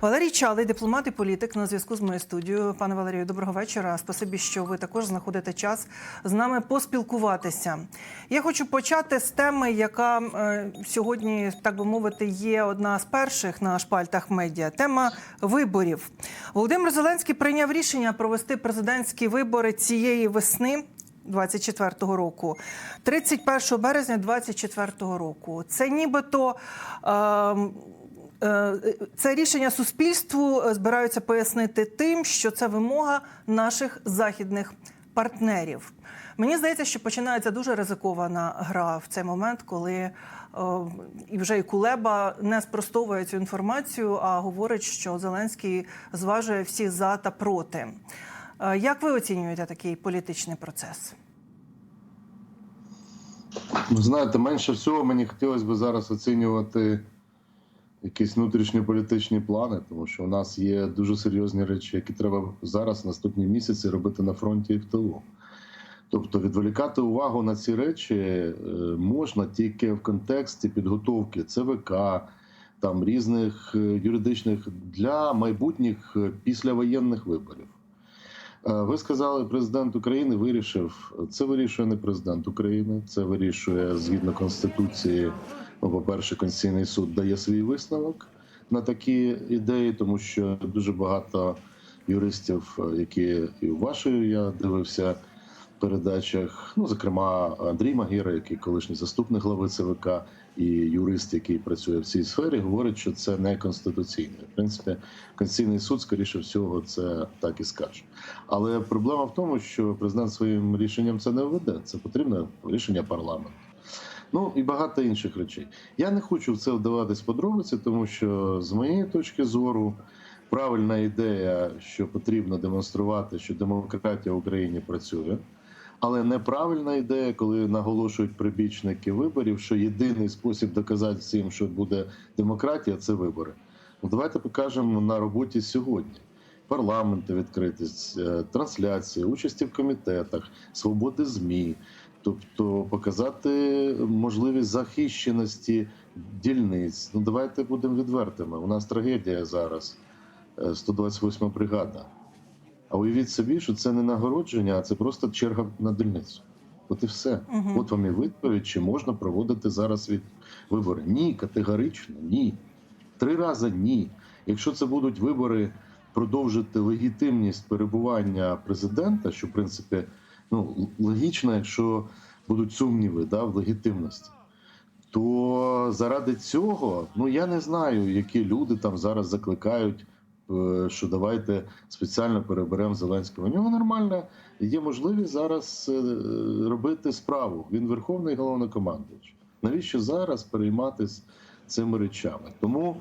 Валерій Чалий, дипломат і політик, на зв'язку з моєю студією. Пане Валерію, доброго вечора. Спасибі, що ви також знаходите час з нами поспілкуватися. Я хочу почати з теми, яка е, сьогодні, так би мовити, є одна з перших на шпальтах медіа. Тема виборів. Володимир Зеленський прийняв рішення провести президентські вибори цієї весни. 24-го року, 31 березня 24-го року. Це нібито е, Це рішення суспільству е, збираються пояснити тим, що це вимога наших західних партнерів. Мені здається, що починається дуже ризикована гра в цей момент, коли е, і вже і Кулеба не спростовує цю інформацію, а говорить, що Зеленський зважує всі за та проти. Е, Як ви оцінюєте такий політичний процес? Ви знаєте, менше всього мені хотілося б зараз оцінювати якісь внутрішньополітичні плани, тому що у нас є дуже серйозні речі, які треба зараз, наступні місяці, робити на фронті і в тилу. Тобто відволікати увагу на ці речі е, можна тільки в контексті підготовки ЦВК, там різних е, юридичних для майбутніх е, післявоєнних виборів. Ви сказали, президент України вирішив. Це вирішує не президент України, це вирішує згідно конституції. Ну, по-перше, Конституційний суд дає свій висновок на такі ідеї, тому що дуже багато юристів, е, які і у вашої я дивився передачах, ну зокрема Андрій Магіра, який колишній заступник глави ЦВК, і юрист, який працює в цій сфері, говорить, що це не конституційно. В принципі, Конституційний суд, скоріше всього, це так і скаже. Але проблема в тому, що президент своїм рішенням це не введе. Це потрібне рішення парламенту. Ну і багато інших речей. Я не хочу в це вдаватись подробиці, тому що з моєї точки зору правильна ідея, що потрібно демонструвати, що демократія в Україні працює. Але неправильна ідея, коли наголошують прибічники виборів, що єдиний спосіб доказати всім, що буде демократія, це вибори. Ну, давайте покажемо на роботі сьогодні. Парламенти відкритість, е, трансляції, участі в комітетах, свободи ЗМІ, тобто показати можливість захищеності дільниць. Ну давайте будемо відвертими. У нас трагедія зараз. е, 128 бригада. А уявіть собі, що це не нагородження, а це просто черга на дільницю. От і все. Мгм. От вам і відповідь, чи можна проводити зараз від вибори. Ні, категорично, ні. Три рази ні. Якщо це будуть вибори продовжити легітимність перебування президента, що в принципі ну, логічно, якщо будуть сумніви да, в легітимності. То заради цього, ну я не знаю, які люди там зараз закликають, е, що давайте спеціально переберемо Зеленського. У нього нормальна є можливість зараз е, робити справу. Він верховний головнокомандуючий. Навіщо зараз перейматися цими речами? Тому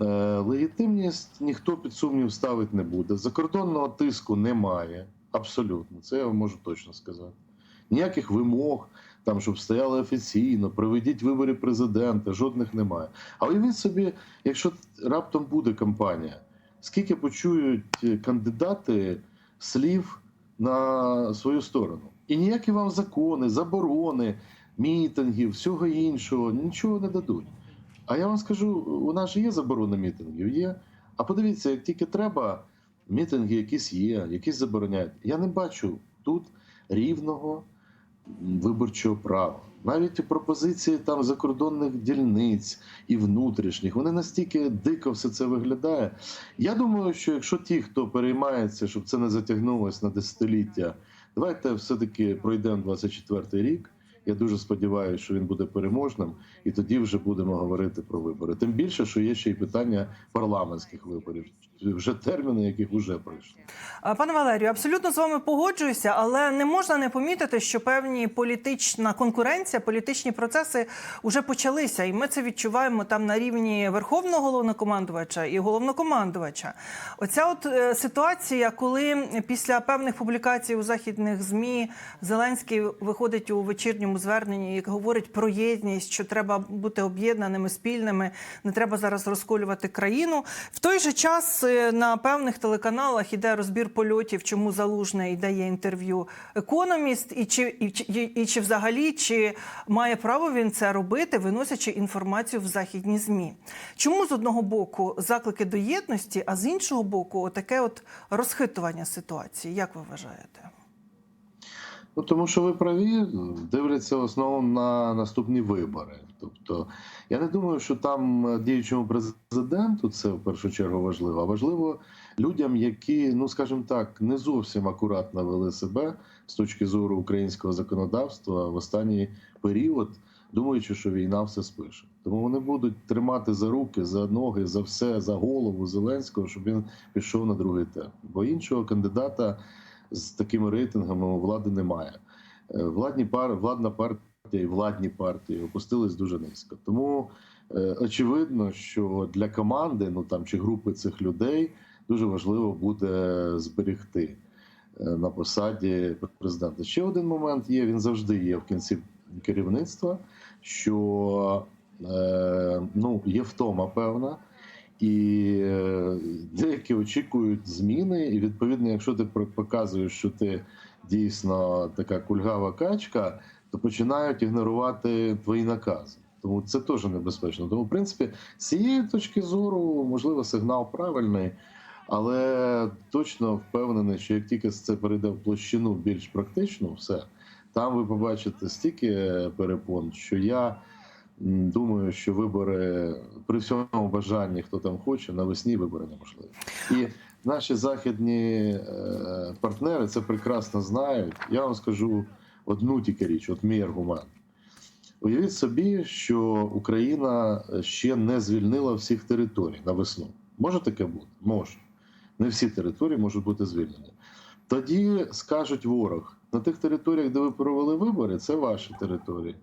е, легітимність ніхто під сумнів ставити не буде. Закордонного тиску немає. Абсолютно, це я вам можу точно сказати. Ніяких вимог, там, щоб стояли офіційно, проведіть вибори президента, жодних немає. А уявіть собі, якщо раптом буде кампанія, скільки почують кандидати слів на свою сторону? І ніякі вам закони, заборони, мітингів, всього іншого нічого не дадуть. А я вам скажу: у нас же є заборона мітингів, є. А подивіться, як тільки треба, мітинги якісь є, якісь забороняють. Я не бачу тут рівного виборчого права. Навіть пропозиції там закордонних дільниць і внутрішніх, вони настільки дико все це виглядає. Я думаю, що якщо ті, хто переймається, щоб це не затягнулося на десятиліття, давайте все-таки пройдемо 24-й рік. Я дуже сподіваюся, що він буде переможним, і тоді вже будемо говорити про вибори. Тим більше, що є ще й питання парламентських виборів, вже терміни, яких вже пройшли. Пане Валерію, абсолютно з вами погоджуюся, але не можна не помітити, що певні політична конкуренція, політичні процеси вже почалися, і ми це відчуваємо там на рівні верховного головнокомандувача і головнокомандувача. Оця от е, ситуація, коли після певних публікацій у західних змі Зеленський виходить у вечірньому зверненні, яке говорить про єдність, що треба бути об'єднаними, спільними, не треба зараз розколювати країну. В той же час е, на певних телеканалах іде розбір польотів, чому залужний дає інтерв'ю економіст, і чи і, і, і чи взагалі чи має право він це робити, виносячи інформацію в західні змі. Чому з одного боку заклики до єдності, а з іншого боку, таке от розхитування ситуації? Як ви вважаєте? Ну тому що ви праві, дивляться в основному на наступні вибори. Тобто, я не думаю, що там е, діючому президенту це в першу чергу важливо, а важливо людям, які, ну скажімо так, не зовсім акуратно вели себе з точки зору українського законодавства в останній період, думаючи, що війна все спише. Тому вони будуть тримати за руки, за ноги, за все, за голову Зеленського, щоб він пішов на другий термін. Бо іншого кандидата з такими рейтингами у влади немає. Е, Владні пар, владна партія і владні партії опустились дуже низько. Тому е, очевидно, що для команди, ну там чи групи цих людей дуже важливо буде зберегти е, на посаді президента. Ще один момент є: він завжди є в кінці керівництва, що е, ну є втома певна. І е, деякі очікують зміни, і відповідно, якщо ти показуєш, що ти дійсно така кульгава качка, то починають ігнорувати твої накази. Тому це теж небезпечно. Тому, в принципі, з цієї точки зору, можливо, сигнал правильний, але точно впевнений, що як тільки це перейде в площину більш практичну, все там ви побачите стільки перепон, що я. Думаю, що вибори при всьому бажанні, хто там хоче, навесні вибори неможливі. І наші західні е, партнери це прекрасно знають. Я вам скажу одну тільки річ, от мій аргумент. Уявіть собі, що Україна ще не звільнила всіх територій на весну. Може таке бути? Може. Не всі території можуть бути звільнені. Тоді скажуть ворог: на тих територіях, де ви провели вибори, це ваші території.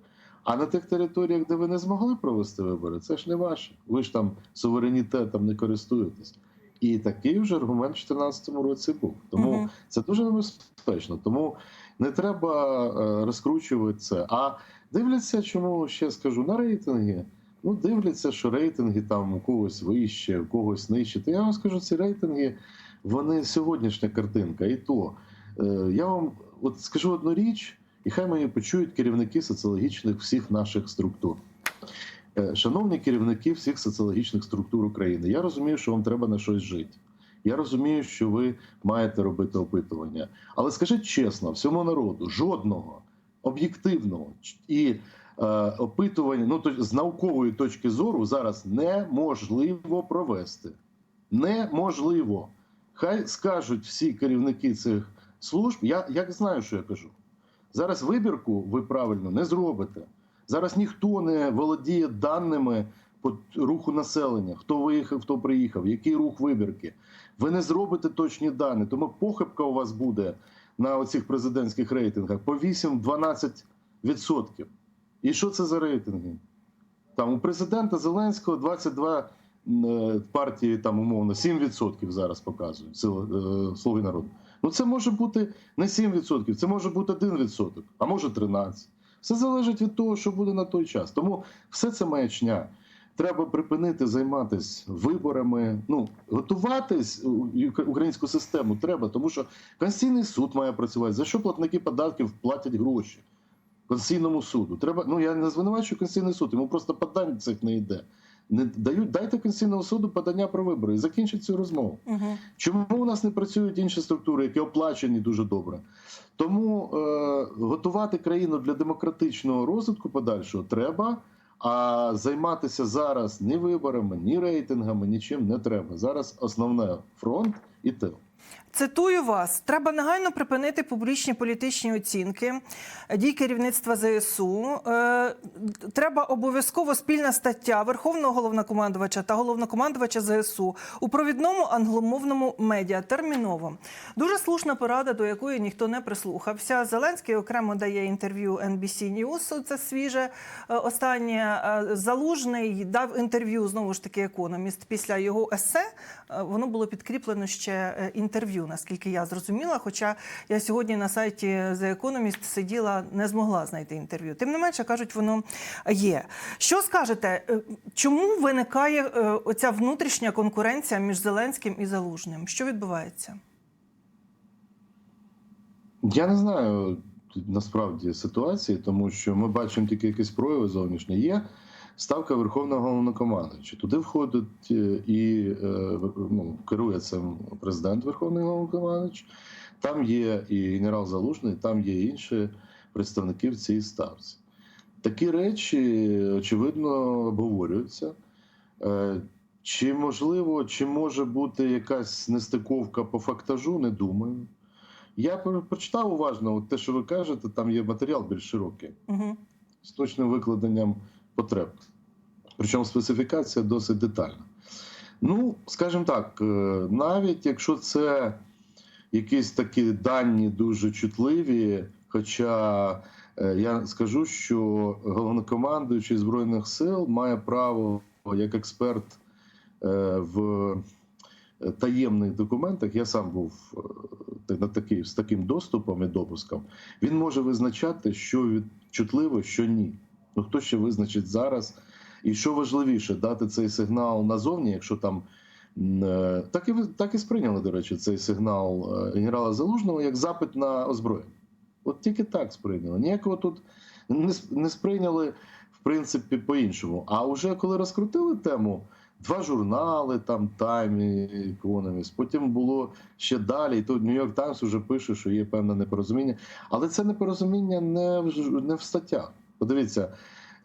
А на тих територіях, де ви не змогли провести вибори, це ж не ваше. Ви ж там суверенітетом не користуєтесь. І такий вже аргумент в 2014 році був. Тому Мгм. це дуже небезпечно. Тому не треба е, розкручувати це. А дивляться, чому ще скажу на рейтинги. Ну, дивляться, що рейтинги там у когось вище, у когось нижче. То я вам скажу, ці рейтинги, вони сьогоднішня картинка. І то е, я вам от скажу одну річ, і хай мені почують керівники соціологічних всіх наших структур. Е, Шановні керівники всіх соціологічних структур України, я розумію, що вам треба на щось жити. Я розумію, що ви маєте робити опитування. Але скажіть чесно, всьому народу жодного об'єктивного і е, опитування, ну то з наукової точки зору зараз неможливо провести. Неможливо. Хай скажуть всі керівники цих служб. Я як знаю, що я кажу. Зараз вибірку ви правильно не зробите. Зараз ніхто не володіє даними по руху населення, хто виїхав, хто приїхав, який рух вибірки. Ви не зробите точні дані, тому похибка у вас буде на оцих президентських рейтингах по 8-12%. І що це за рейтинги? Там у президента Зеленського 22 е, партії, там умовно 7% зараз показують сили е, слуги народу. Ну це може бути не 7%, це може бути 1%, а може 13%. Все залежить від того, що буде на той час. Тому все це маячня. Треба припинити займатися виборами. Ну готуватись українську систему треба, тому що Конституційний суд має працювати. За що платники податків платять гроші? Конституційному суду. Треба. Ну я не звинувачую Конституційний суд, йому просто подань цих не йде. Не дають дайте Конституційному суду подання про вибори і закінчить цю розмову. Угу. Чому у нас не працюють інші структури, які оплачені дуже добре? Тому е, готувати країну для демократичного розвитку подальшого треба. А займатися зараз ні виборами, ні рейтингами, нічим не треба. Зараз основне фронт і тил. Цитую вас: треба негайно припинити публічні політичні оцінки дій керівництва ЗСУ. Е, треба обов'язково спільна стаття Верховного головнокомандувача та головнокомандувача ЗСУ у провідному англомовному медіа терміново. Дуже слушна порада, до якої ніхто не прислухався. Зеленський окремо дає інтерв'ю NBC News, Це свіже е, останнє. Е, Залужний дав інтерв'ю знову ж таки економіст. Після його есе е, воно було підкріплено ще е, інтерв'ю інтерв'ю, наскільки я зрозуміла. Хоча я сьогодні на сайті The Economist сиділа, не змогла знайти інтерв'ю. Тим не менше, кажуть, воно є. Що скажете, е, чому виникає е, оця внутрішня конкуренція між Зеленським і Залужним? Що відбувається? Я не знаю насправді ситуації, тому що ми бачимо тільки якісь прояви зовнішні. Є ставка Верховного головнокомандуюча. Туди входить е, і е, ну, керує цим президент Верховний головнокомандуючий. Там є і генерал Залужний, там є інші представники в цій ставці. Такі речі, очевидно, обговорюються. Е, Чи можливо, чи може бути якась нестиковка по фактажу, не думаю. Я прочитав уважно от те, що ви кажете, там є матеріал більш широкий Угу. з точним викладенням потреб. Причому специфікація досить детальна. Ну, скажімо так, е, навіть якщо це якісь такі дані дуже чутливі, хоча е, я скажу, що головнокомандуючий Збройних сил має право як експерт е, в таємних документах, я сам був на такий, з таким доступом і допуском, він може визначати, що чутливо, що ні. Ну хто ще визначить зараз? І що важливіше, дати цей сигнал назовні, якщо там е, так і так і сприйняли, до речі, цей сигнал е, генерала Залужного як запит на озброєння. От тільки так сприйняли. Ніякого тут не, не сприйняли, в принципі, по-іншому. А вже коли розкрутили тему, два журнали, там Time і Economist, потім було ще далі, і тут Нью-Йорк Таймс вже пише, що є певне непорозуміння. Але це непорозуміння не в, не в статтях. Подивіться,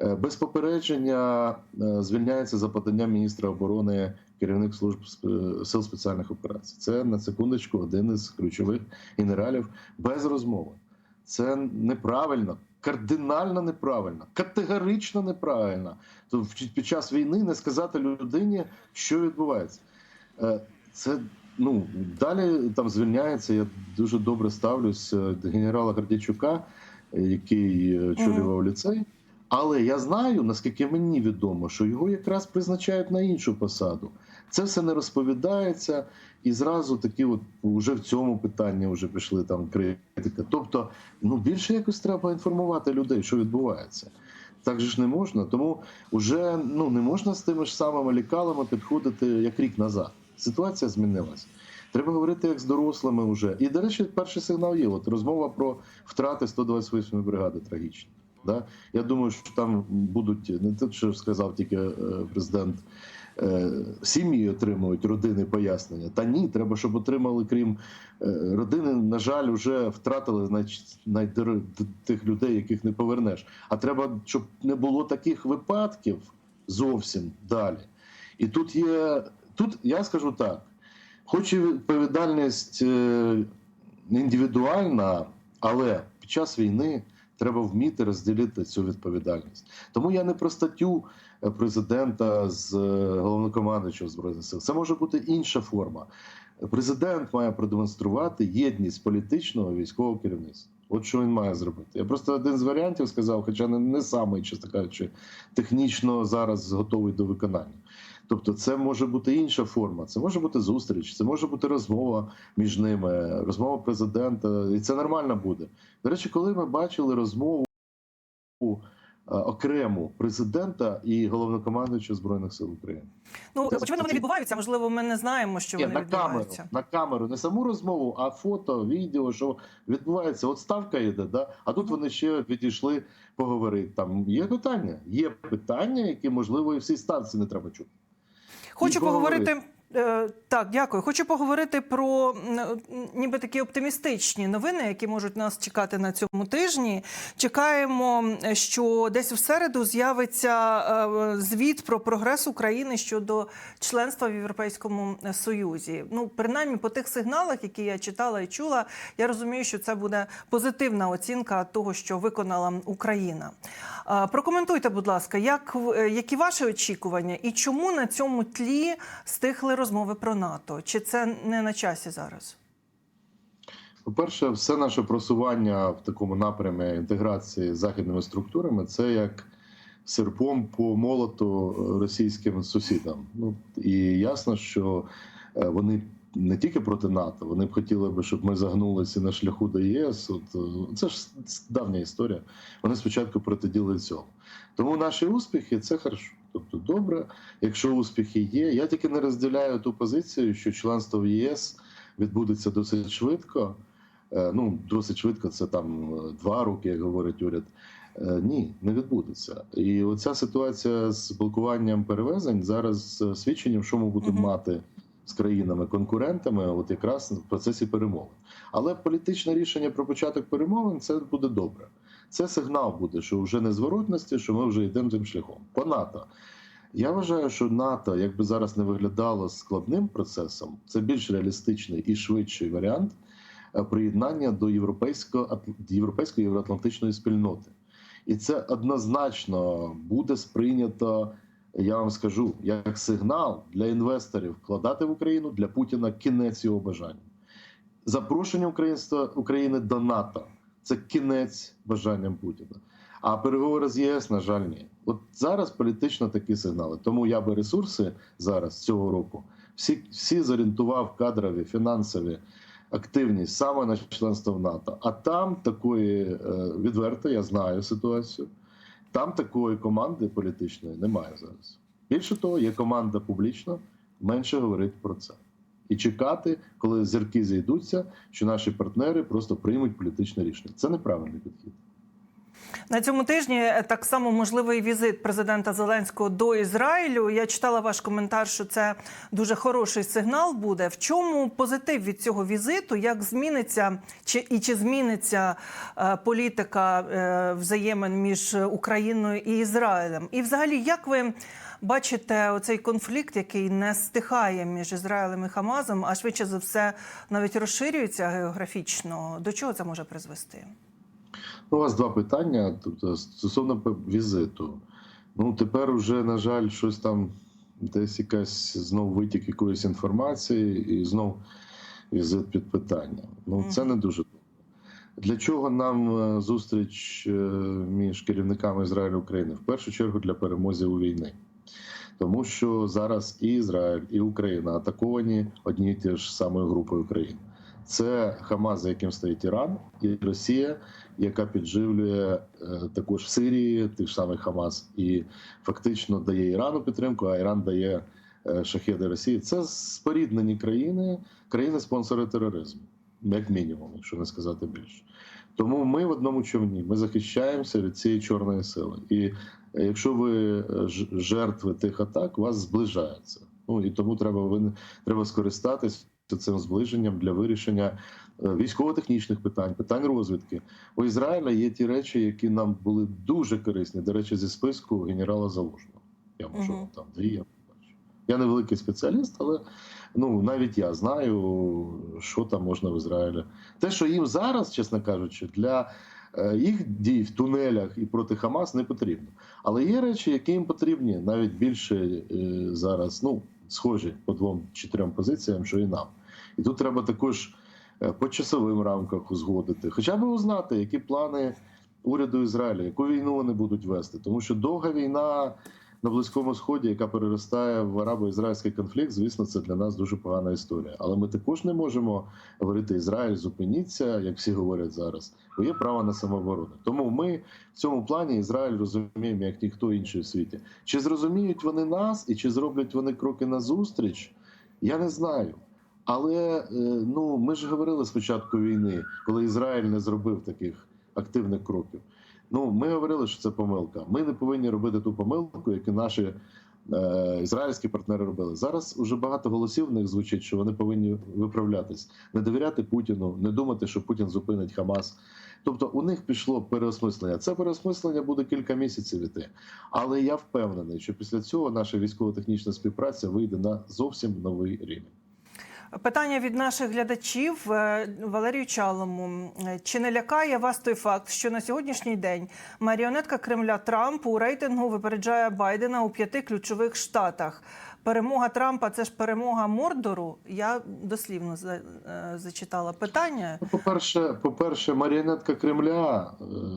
е, без попередження е, звільняється за поданням міністра оборони керівник служб сил спеціальних операцій. Це на секундочку один із ключових генералів без розмови. Це неправильно, кардинально неправильно, категорично неправильно. То в- під час війни не сказати людині, що відбувається. Е, Це ну далі там звільняється. Я дуже добре ставлюсь до генерала Гордячука, який е, очолював ліцей. Але я знаю, наскільки мені відомо, що його якраз призначають на іншу посаду. Це все не розповідається, і зразу такі, от вже в цьому питанні вже пішли там критика. Тобто, ну більше якось треба інформувати людей, що відбувається. Так же ж не можна. Тому вже ну не можна з тими ж самими лікалами підходити як рік назад. Ситуація змінилась. Треба говорити як з дорослими вже. І, до речі, перший сигнал є. От розмова про втрати 128-ї бригади трагічні. Да? Я думаю, що там будуть не те, що сказав тільки е, президент. е, Сім'ї отримують родини пояснення. Та ні, треба, щоб отримали, крім е, родини, на жаль, вже втратили значить, найдор- тих людей, яких не повернеш. А треба, щоб не було таких випадків зовсім далі. І тут є, тут я скажу так: хоч і відповідальність е, індивідуальна, але під час війни треба вміти розділити цю відповідальність. Тому я не про статтю е, президента з е, головнокомандуючого збройних сил. Це може бути інша форма. Президент має продемонструвати єдність політичного військового керівництва. От що він має зробити. Я просто один з варіантів сказав, хоча не, не самий, чесно кажучи, технічно зараз готовий до виконання. Тобто, це може бути інша форма, це може бути зустріч, це може бути розмова між ними, розмова президента, і це нормально буде. До речі, коли ми бачили розмову е, окрему президента і головнокомандуючого збройних сил України. Ну Це- очевидно, вони відбуваються. Можливо, ми не знаємо, що Ні, вони на камеру, на камеру, не саму розмову, а фото, відео, що відбувається. От ставка йде, да? а тут Мгм. вони ще відійшли поговорити. Там є питання, є питання, які можливо і всій ставці не треба чути. Хочу поговорити. Е, Так, дякую. Хочу поговорити про м, ніби такі оптимістичні новини, які можуть нас чекати на цьому тижні. Чекаємо, що десь у середу з'явиться е, звіт про прогрес України щодо членства в Європейському Союзі. Ну, принаймні, по тих сигналах, які я читала і чула, я розумію, що це буде позитивна оцінка того, що виконала Україна. Прокоментуйте, будь ласка, як е, які ваші очікування, і чому на цьому тлі стихли розмови про НАТО? Чи це не на часі зараз? По-перше, все наше просування в такому напрямі інтеграції з західними структурами це як серпом по молоту російським сусідам. Ну і ясно, що е, вони не тільки проти НАТО, вони б хотіли би, щоб ми загнулися на шляху до ЄС. От е, це ж давня історія. Вони спочатку протиділи цьому. Тому наші успіхи це хорошо. Тобто, добре, якщо успіхи є. Я тільки не розділяю ту позицію, що членство в ЄС відбудеться досить швидко. Е, Ну, досить швидко, це там е, два роки, як говорить уряд. Е, Ні, не відбудеться. І оця ситуація з блокуванням перевезень зараз свідченням, що ми будемо мати з країнами-конкурентами, от якраз в процесі перемовин. Але політичне рішення про початок перемовин це буде добре. Це сигнал буде, що вже не зворотності, що ми вже йдемо тим шляхом. По НАТО. Я вважаю, що НАТО, якби зараз не виглядало складним процесом, це більш реалістичний і швидший варіант е, приєднання до європейського ат- європейської євроатлантичної спільноти. І це однозначно буде сприйнято, я вам скажу, як сигнал для інвесторів вкладати в Україну для Путіна кінець його бажання. Запрошення українства України до НАТО це кінець бажанням Путіна. А переговори з ЄС, на жаль, ні. От зараз політично такі сигнали. Тому я би ресурси зараз цього року всі, всі зорієнтував кадрові, фінансові активність саме на членство в НАТО. А там такої е, відверто, я знаю ситуацію. Там такої команди політичної немає зараз. Більше того, є команда публічна, менше говорить про це. І чекати, коли зірки зійдуться, що наші партнери просто приймуть політичне рішення. Це неправильний підхід. На цьому тижні е, так само можливий візит президента Зеленського до Ізраїлю. Я читала ваш коментар, що це дуже хороший сигнал буде. В чому позитив від цього візиту? Як зміниться чи і чи зміниться е, політика е, взаємин між Україною і Ізраїлем? І, взагалі, як ви бачите оцей конфлікт, який не стихає між Ізраїлем і Хамазом, а швидше за все навіть розширюється географічно? До чого це може призвести? Ну, У вас два питання. Тобто, стосовно візиту. Ну, тепер вже, на жаль, щось там десь якась знов витік якоїсь інформації, і знов візит під питання. Ну, це не дуже добре. Для чого нам е, зустріч е, між керівниками Ізраїлю і України? В першу чергу для перемоги у війни. Тому що зараз і Ізраїль, і Україна атаковані однією тією ж самою групою України. Це Хамас, за яким стоїть Іран, і Росія, яка підживлює е, також в Сирії тих ж самих Хамас, і фактично дає Ірану підтримку, а Іран дає е, шахеди Росії. Це споріднені країни, країни-спонсори тероризму, як мінімум, якщо не сказати більше. Тому ми в одному човні ми захищаємося від цієї чорної сили. І якщо ви е, жертви тих атак, вас зближається. Ну і тому треба вин- треба скористатись цим зближенням для вирішення е, військово-технічних питань, питань розвідки. У Ізраїля є ті речі, які нам були дуже корисні. До речі, зі списку генерала Залужного. Я можу вам там дві я побачу. Я не великий спеціаліст, але ну навіть я знаю, що там можна в Ізраїлі. Те, що їм зараз, чесно кажучи, для їх дій в тунелях і проти Хамас не потрібно. Але є речі, які їм потрібні навіть більше е, зараз, ну схожі по двом чи трьом позиціям, що і нам. І тут треба також е, по часовим рамках узгодити, хоча б узнати, які плани уряду Ізраїля, яку війну вони будуть вести. Тому що довга війна на Близькому Сході, яка переростає в арабо-ізраїльський конфлікт, звісно, це для нас дуже погана історія. Але ми також не можемо говорити Ізраїль, зупиніться, як всі говорять зараз, бо є право на самооборону. Тому ми в цьому плані Ізраїль розуміємо як ніхто інший у світі. Чи зрозуміють вони нас і чи зроблять вони кроки назустріч? Я не знаю. Але е, ну ми ж говорили спочатку війни, коли Ізраїль не зробив таких активних кроків. Ну ми говорили, що це помилка. Ми не повинні робити ту помилку, яку наші е, ізраїльські партнери робили. Зараз уже багато голосів в них звучить, що вони повинні виправлятись, не довіряти Путіну, не думати, що Путін зупинить Хамас. Тобто у них пішло переосмислення. Це переосмислення буде кілька місяців іти. Але я впевнений, що після цього наша військово-технічна співпраця вийде на зовсім новий рівень. Питання від наших глядачів Е, Валерію Чалому. Е, Чи не лякає вас той факт, що на сьогоднішній день маріонетка Кремля Трамп у рейтингу випереджає Байдена у п'яти ключових штатах? Перемога Трампа це ж перемога Мордору. Я дослівно за- е, зачитала питання. Ну, По-перше, по-перше, маріонетка Кремля,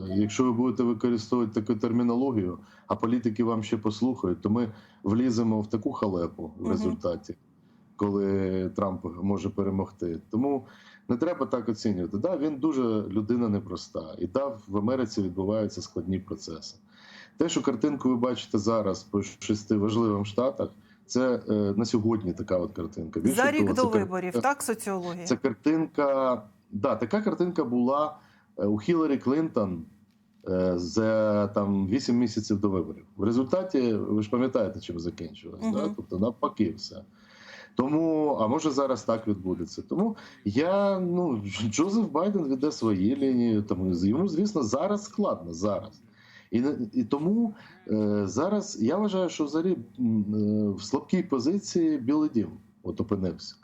якщо ви будете використовувати таку термінологію, а політики вам ще послухають, то ми вліземо в таку халепу в результаті. Коли Трамп може перемогти. Тому не треба так оцінювати. Да, він дуже людина непроста, і да, в Америці відбуваються складні процеси. Те, що картинку ви бачите зараз по шести важливим штатах, це е, на сьогодні така от картинка. Більше За рік того, до виборів, так, соціологія? Це картинка. Да, така картинка була е, у Хіларі Клінтон е, за там 8 місяців до виборів. В результаті, ви ж пам'ятаєте, чим закінчилось. Мгм. Да? Тобто навпаки все. Тому, а може зараз так відбудеться. Тому я ну Джозеф Байден веде свої лінії. Тому йому, звісно, зараз складно зараз. І, і тому е, зараз я вважаю, що взагалі е, в слабкій позиції Білий Дім от опинився.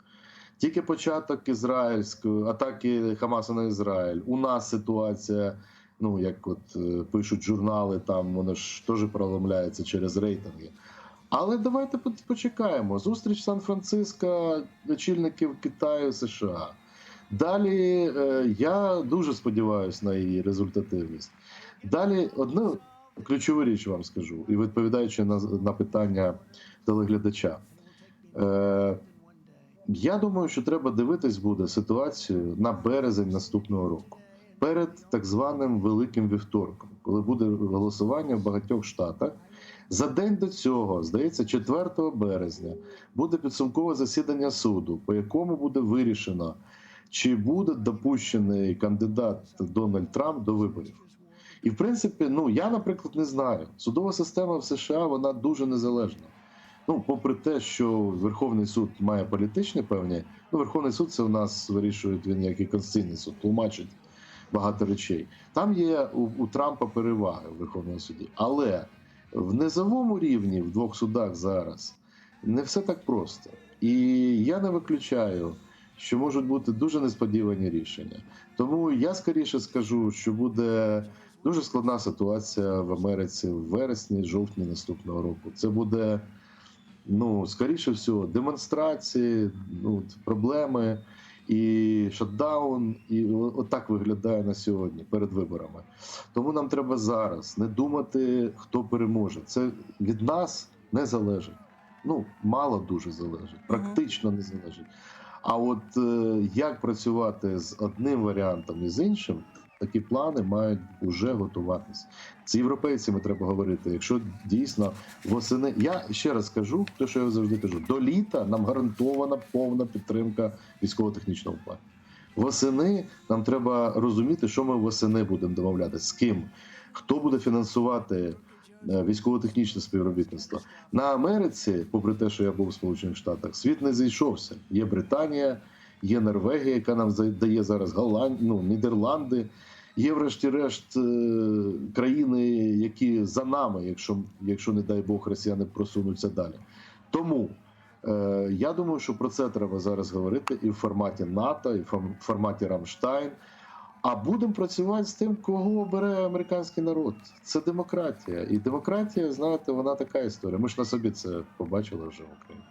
Тільки початок ізраїльської атаки Хамаса на Ізраїль. У нас ситуація, ну як от е, пишуть журнали, там воно ж теж проломляється через рейтинги. Але давайте почекаємо. Зустріч Сан-Франциско, очільників Китаю США. Далі е, я дуже сподіваюся на її результативність. Далі одну ключову річ вам скажу, і відповідаючи на, на питання телеглядача. Е, я думаю, що треба дивитись буде ситуацію на березень наступного року, перед так званим великим вівторком, коли буде голосування в багатьох штатах. За день до цього, здається, 4 березня буде підсумкове засідання суду, по якому буде вирішено, чи буде допущений кандидат Дональд Трамп до виборів. І в принципі, ну я, наприклад, не знаю. Судова система в США вона дуже незалежна. Ну, попри те, що Верховний суд має політичні певні, ну Верховний суд це у нас вирішує він як і Конституційний суд, тлумачить багато речей. Там є у, у Трампа переваги в Верховному суді, але в низовому рівні в двох судах зараз не все так просто. І я не виключаю, що можуть бути дуже несподівані рішення. Тому я скоріше скажу, що буде дуже складна ситуація в Америці в вересні, жовтні наступного року. Це буде ну, скоріше всього, демонстрації, ну, проблеми і шатдаун, і отак виглядає на сьогодні перед виборами. Тому нам треба зараз не думати, хто переможе. Це від нас не залежить. Ну, мало дуже залежить, практично не залежить. А от е, як працювати з одним варіантом і з іншим, такі плани мають вже готуватися. З європейцями треба говорити. Якщо дійсно восени, я ще раз кажу, те, що я завжди кажу, до літа нам гарантована повна підтримка військово-технічного плану. Восени нам треба розуміти, що ми восени будемо домовлятися, з ким, хто буде фінансувати е, військово-технічне співробітництво. На Америці, попри те, що я був в Сполучених Штатах, світ не зійшовся. Є Британія, є Норвегія, яка нам дає зараз Голландію, ну, Нідерланди. Є, врешті-решт, е, країни, які за нами, якщо, якщо не дай Бог, росіяни просунуться далі. Тому е, я думаю, що про це треба зараз говорити і в форматі НАТО, і в форматі Рамштайн. А будемо працювати з тим, кого обере американський народ. Це демократія. І демократія, знаєте, вона така історія. Ми ж на собі це побачили вже в Україні.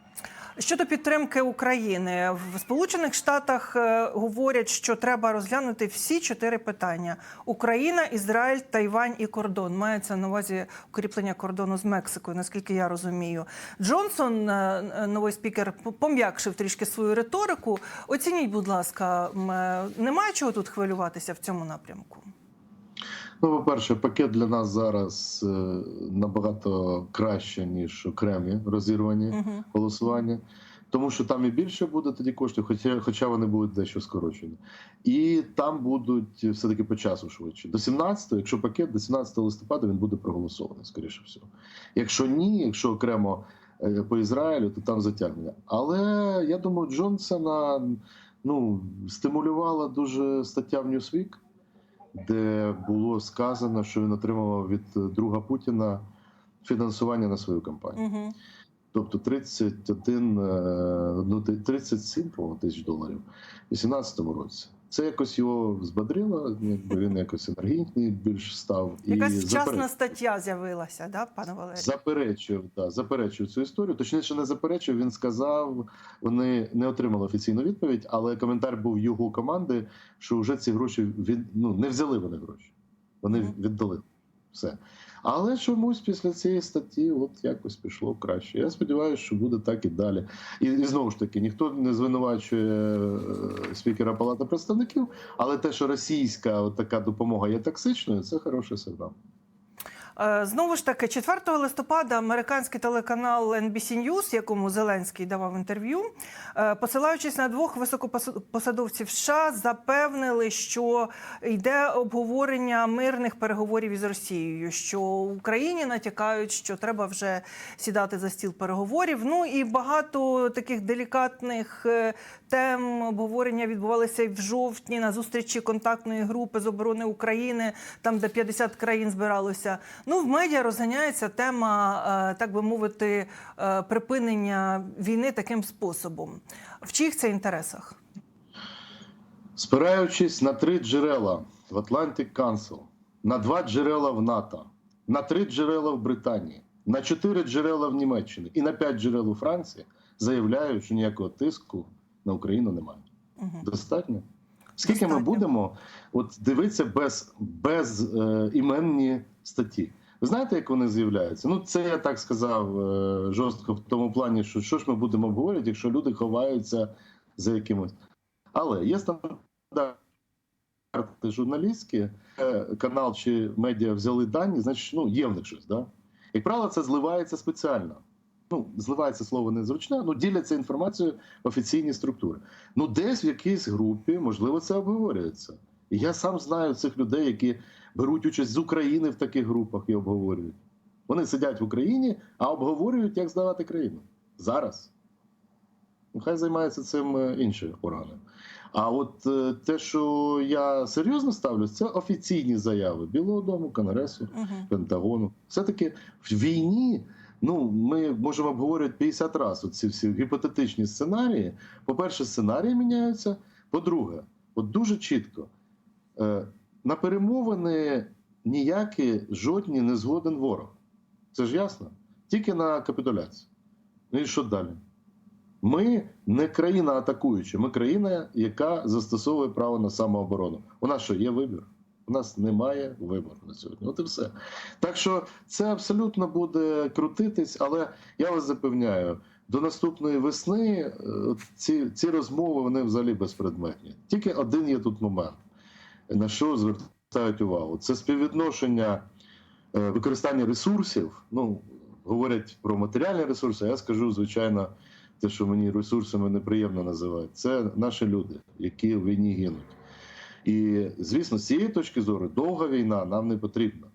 Щодо підтримки України в Сполучених Штатах е, говорять, що треба розглянути всі чотири питання: Україна, Ізраїль, Тайвань і кордон. Мається на увазі укріплення кордону з Мексикою, наскільки я розумію. Джонсон, е, е, новий спікер, пом'якшив трішки свою риторику. Оцініть, будь ласка, немає чого тут хвилюватися в цьому напрямку. Ну, по-перше, пакет для нас зараз е, набагато краще, ніж окремі розірвані Угу. голосування, тому що там і більше буде тоді коштів, хоча, хоча вони будуть дещо скорочені. І там будуть все-таки по часу швидше. До 17-го, якщо пакет, до 17 листопада він буде проголосований, скоріше всього. Якщо ні, якщо окремо е, по Ізраїлю, то там затягнення. Але я думаю, Джонсона ну, стимулювала дуже стаття в Newsweek, де було сказано, що він отримував від друга Путіна фінансування на свою кампанію. Угу. Тобто 31, е, ну, 37 тисяч доларів у 2018 році. Це якось його взбодрило, якби він якось енергійний більш став. Якась і вчасна заперечив, стаття з'явилася, да, пане Валерію? заперечив, да, заперечив цю історію. Точніше, не заперечив, він сказав, вони не отримали офіційну відповідь, але коментар був його команди, що вже ці гроші від, ну, не взяли вони гроші. Вони віддали все. Але чомусь після цієї статті от якось пішло краще. Я сподіваюся, що буде так і далі. І, і знову ж таки, ніхто не звинувачує е, спікера Палати представників, але те, що російська от така допомога є токсичною, це хороший сигнал. Е, Знову ж таки, 4 листопада американський телеканал NBC News, якому Зеленський давав інтерв'ю, е, посилаючись на двох високопосадовців США, запевнили, що йде обговорення мирних переговорів із Росією, що Україні натякають, що треба вже сідати за стіл переговорів. Ну і багато таких делікатних е, тем обговорення відбувалися в жовтні на зустрічі контактної групи з оборони України, там де 50 країн збиралося. Ну, в медіа розганяється тема, е, так би мовити, е, припинення війни таким способом. В чиїх це інтересах? Спираючись на три джерела в Atlantic Council, на два джерела в НАТО, на три джерела в Британії, на чотири джерела в Німеччині і на п'ять джерел у Франції, заявляю, що ніякого тиску на Україну немає. Угу. Достатньо. Скільки ми будемо от дивитися без, без е, іменні статті? Ви знаєте, як вони з'являються? Ну, це я так сказав е, жорстко в тому плані, що що ж ми будемо обговорювати, якщо люди ховаються за якимось. Але є стандарти журналістські, е, канал чи медіа взяли дані, значить, ну, є в них щось. Да? Як правило, це зливається спеціально. Ну, зливається слово незручне, ну діляться інформацією офіційні структури. Ну, десь в якійсь групі, можливо, це обговорюється. І я сам знаю цих людей, які беруть участь з України в таких групах і обговорюють. Вони сидять в Україні, а обговорюють, як здавати країну. Зараз. Ну, хай займаються цим е, інші органи. А от е, те, що я серйозно ставлюсь, це офіційні заяви Білого Дому, Конгресу, Угу. Пентагону. Все-таки в війні ну, ми можемо обговорювати 50 разів ці всі гіпотетичні сценарії. По-перше, сценарії міняються. По-друге, от дуже чітко, е, на перемовини ніякі жодні не згоден ворог. Це ж ясно? Тільки на капітуляцію. Ну і що далі? Ми не країна атакуюча, ми країна, яка застосовує право на самооборону. У нас що є вибір? У нас немає вибору на сьогодні. От і все. Так що це абсолютно буде крутитись, але я вас запевняю, до наступної весни е, ці, ці розмови вони взагалі безпредметні. Тільки один є тут момент, на що звертають увагу: це співвідношення е, використання ресурсів. Ну, говорять про матеріальні ресурси, я скажу, звичайно, те, що мені ресурсами неприємно називають, це наші люди, які в війні гинуть. І звісно, з цієї точки зору довга війна нам не потрібна,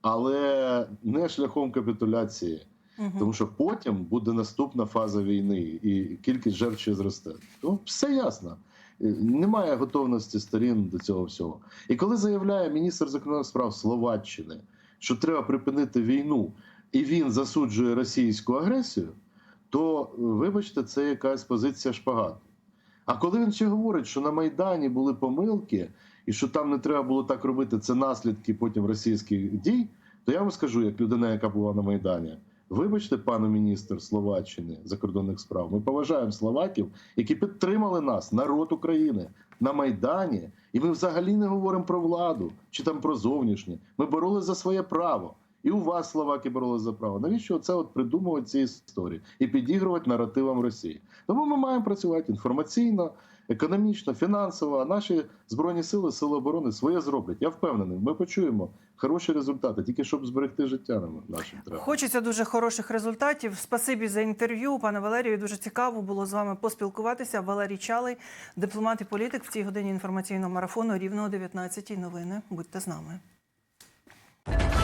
але не шляхом капітуляції, Угу. тому що потім буде наступна фаза війни, і кількість жертв ще зросте. Ну, все ясно. Е, Немає готовності сторін до цього всього. І коли заявляє міністр закордонних справ Словаччини, що треба припинити війну, і він засуджує російську агресію, то вибачте, це якась позиція шпагату. А коли він ще говорить, що на Майдані були помилки, і що там не треба було так робити, це наслідки потім російських дій, то я вам скажу, як людина, яка була на Майдані, вибачте, пане міністр Словаччини закордонних справ, ми поважаємо словаків, які підтримали нас, народ України на Майдані, і ми взагалі не говоримо про владу чи там про зовнішнє. Ми боролися за своє право. І у вас словаки боролися за право. Навіщо це от придумувати ці історії і підігрувати наративам Росії? Тому ми маємо працювати інформаційно, економічно, фінансово. А наші збройні сили, сили оборони своє зроблять. Я впевнений, ми почуємо хороші результати, тільки щоб зберегти життя нашим треба. Хочеться дуже хороших результатів. Спасибі за інтерв'ю, пане Валерію. Дуже цікаво було з вами поспілкуватися. Валерій Чалий, дипломат і політик в цій годині інформаційного марафону рівно о 19-й. новини. Будьте з нами.